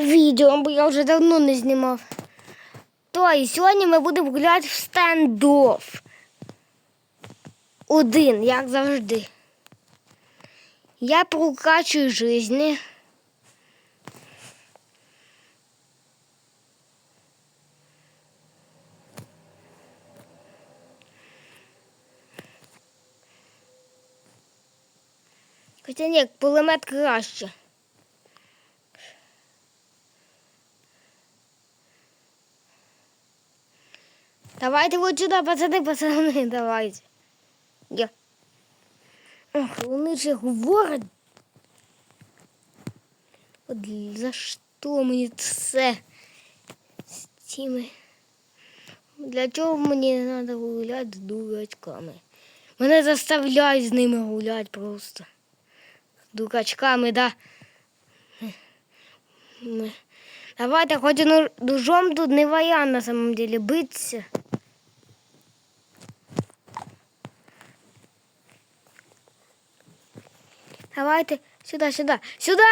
відео, бо я вже давно не знімав. То і сьогодні ми будемо гуляти в стендофф. Один, як завжди. Я прокачую жизни. Хоча ні, пулемет краще. Давайте вот сюда, пацаны, пацаны, давайте. Я. Ох, вони же говорять. От за що мені це з цими? Для чого мені треба гуляти з дурачками? Мене заставляють з ними гуляти просто. З дурачками, да. Давайте хоч ножом тут не варіант на самом деле битися. Давайте сюди, сюди, сюди.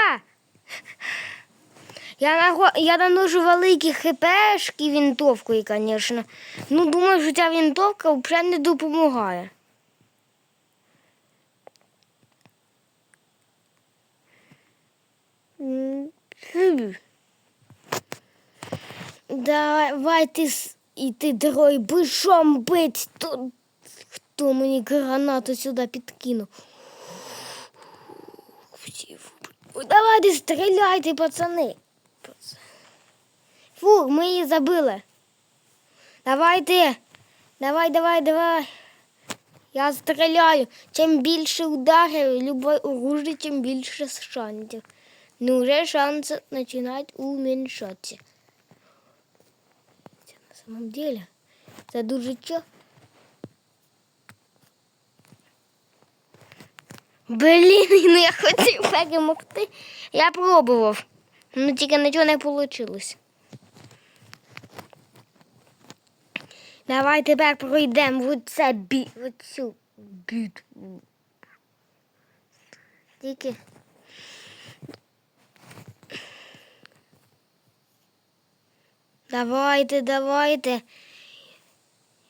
Я, я наношу великі хпшки винтовкою, звісно. Ну, думаю, що ця винтовка взагалі не допомагає. Давайте іти дрой бишом бить. Хто мені гранату сюди підкинув? Ой, Давайте стріляйте, пацани. Пац- Фух, ми її забили. Давайте. Давай, давай, давай. Я стріляю. Чим більше ударів, любой оружие, тим більше шансів. Ну, вже шанси починають уменьшатися. Це на самом деле. Це дуже чо. Блін, ну я хотів перемогти. Я пробував. Ну тільки нічого не вийшло. Давай тепер пройдемо в це бі... в цю битву. Тільки. Давайте, давайте.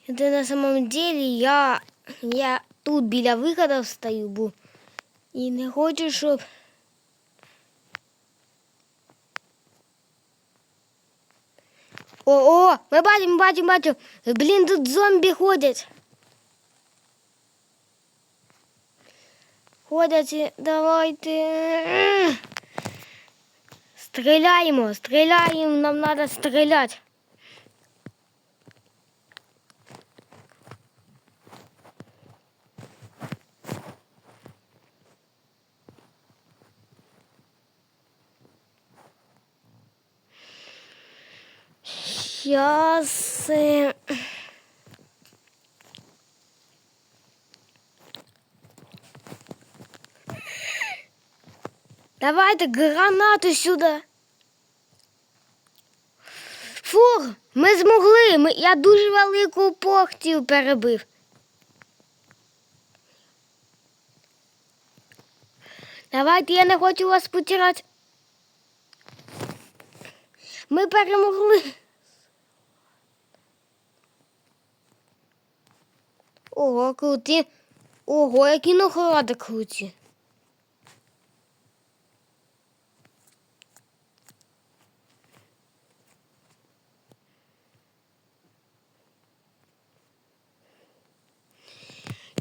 Это на самом деле я, я тут біля виходу стою, бо і не хочу, щоб. О, о, ми бачимо, бачимо, бачимо. Блін, тут зомбі ходять. Ходять, давайте. Стріляємо, стріляємо, нам треба стріляти. Сейчас. э, Давайте гранату сюди. Фух, ми змогли. Ми, я дуже велику порцію перебив. Давайте, я не хочу вас потирати. Ми перемогли. Ого, круті. Ого, які награди круті.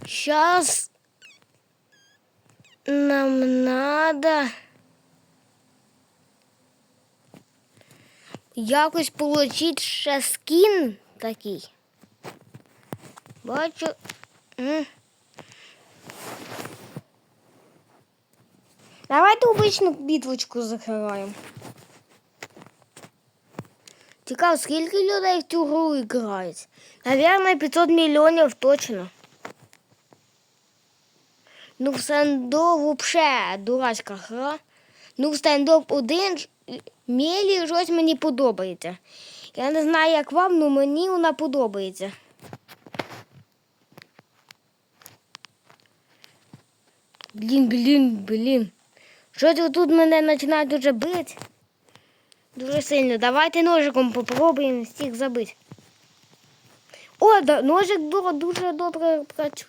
Сейчас нам надо якось получить ще скін такий. Бачу. Давайте обичну бітвочку закриваємо. Цікаво, скільки людей в цю гру грають? Наверное, 500 мільйонів точно. Ну, в стендоп вообще дурацька гра. Ну, в стендоп один ж- мілі щось мені подобається. Я не знаю, як вам, але мені вона подобається. Блін, блін, блін. Щось тут мене починають уже бити. Дуже сильно. Давайте ножиком попробуємо всіх забити. О, да, ножик ду- дуже добре працює.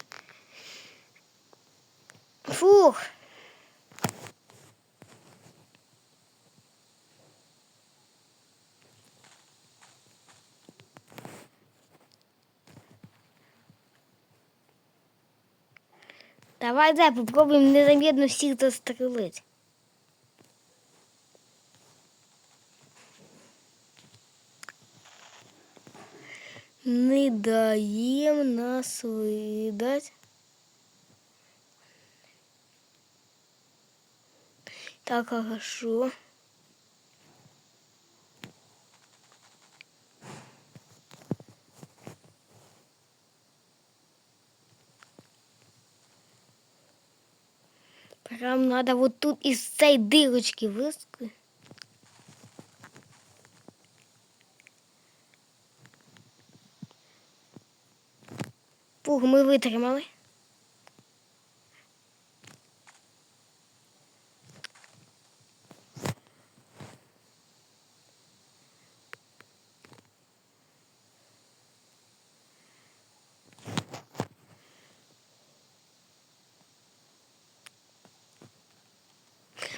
Фух. Давай, дай попробуємо незаметно всіх застрелити. Не даем нас выдать. Так, хорошо. Прям надо вот тут из этой дырочки выскочить. Пух, ми витримали.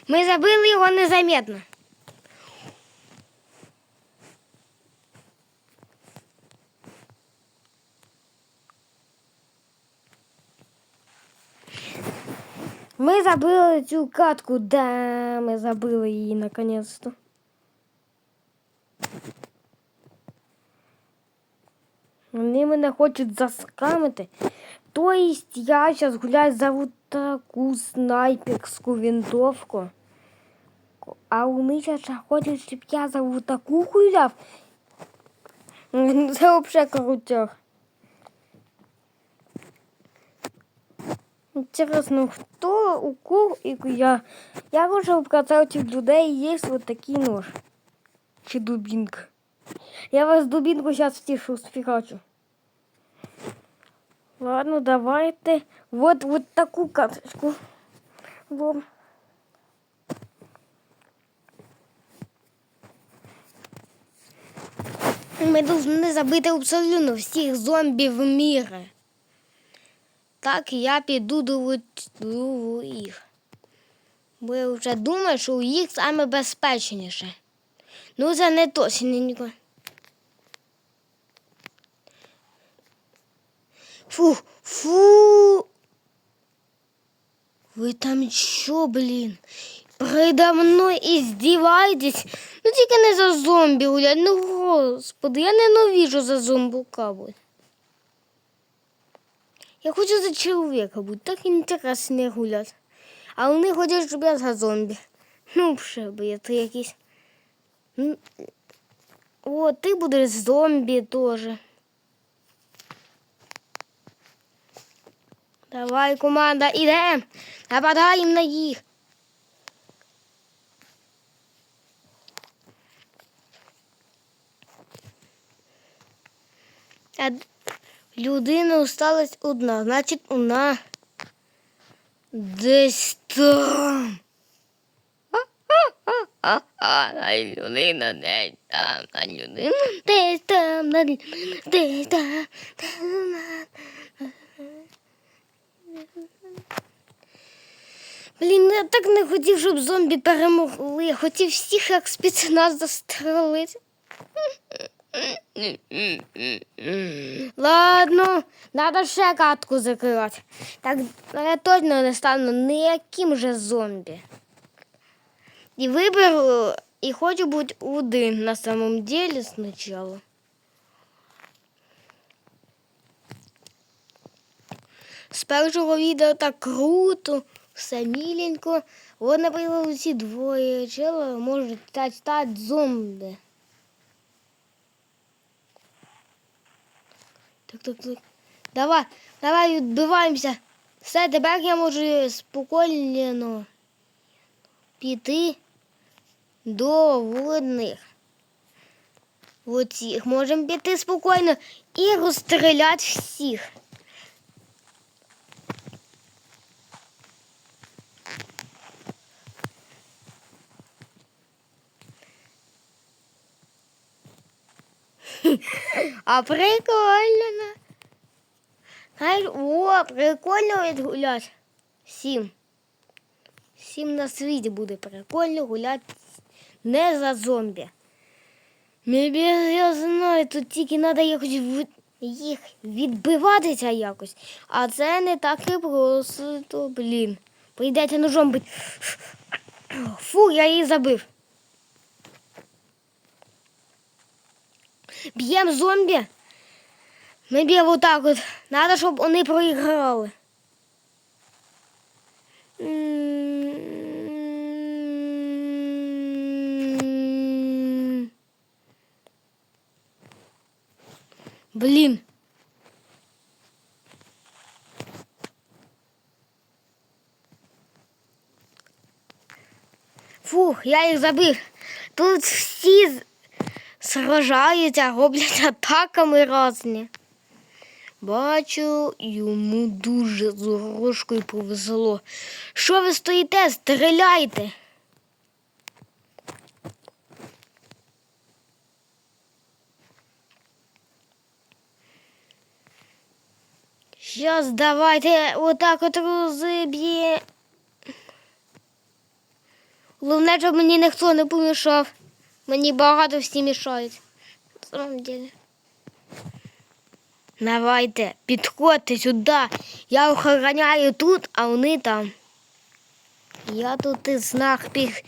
Ми забили його незаметно. Ми забили цю катку, да, ми забили її наконец-то. Вони мене хочуть заскамити. То есть я зараз гуляю за вот таку снайперську винтовку. А вони зараз хочуть, щоб я за таку гуляв. Це взагалі крутяк. Интересно, хто у кого і я. Я хочу показати у цих людей є вот такий нож. Чи дубинка. Я вас дубинку сейчас втишу сфигачу. Ладно, давайте. Вот, вот таку карточку. Вам. Ми повинні забити абсолютно всіх зомбів міра. Так, я піду до, їх. Бо я вже думаю, що у їх саме безпечніше. Ну, це не точненько. Фу, фу. Ви там що, блін? Передо мною іздіваєтесь? Ну тільки не за зомбі гулять. Ну господи, я ненавижу за зомбука будь. Я хочу за чоловіка бути, так інтересно гуляти. А вони хочуть, щоб я за зомбі. Ну, вже бред якийсь. О, ти будеш зомбі теж. Давай, команда, ідемо. Нападаємо на їх. А людина осталась одна, значить вона десь там. А людина десь там, а людина десь там, а людина десь там. Блін, я так не хотів, щоб зомбі перемогли. Я хотів всіх як спецназ застрелити. Ладно, треба ще катку закривати. Так я точно не стану ніяким же зомбі. І виберу, і хочу бути один на самом деле спочатку. З першого відео так круто, все міленько. От, наприклад, ці двоє чела можуть стати, зомбі. Так, так, так. Давай, давай відбиваємося. Все, тепер я можу спокійно піти до водних. Оцих. Можемо піти спокійно і розстріляти всіх. А прикольно. О, прикольно відгуляти. Сім. Сім на світі буде прикольно гуляти не за зомбі. Мебі, я знаю, тут тільки треба якось ви- їх відбиватися якось. А це не так і просто, блін. Прийдеться ножом бить. Фу, я її забив. Б'ємо зомбі. Ми б'ємо отак от. Надо, щоб вони проіграли. Блін. Фух, я їх забив. Тут всі сражаються, роблять атаками різні. Бачу, йому дуже з горошкою повезло. Що ви стоїте? Стріляйте. Щас давайте отак от розіб'є. Головне, щоб мені ніхто не помішав. Мені багато всі мішають. На самом деле. Давайте, підходьте сюди. Я охороняю тут, а вони там. Я тут і знак піх.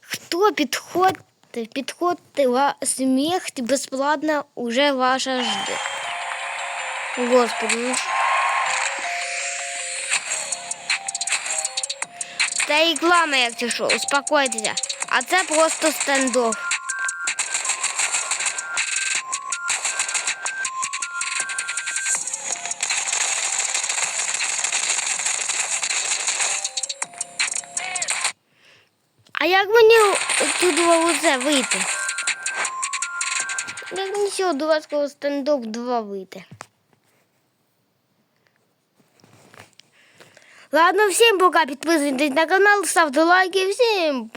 Хто підходьте, підходьте, ва- смерть безплатна уже ваша жде. Господи. ну. Це реклама, як що, успокойтеся. А це просто стендов. А як мені туди оце вийти? Як нічого дурацького стендов 2 вийти. Ладно, всім пока. Підписуйтесь на канал, ставте лайки. Всім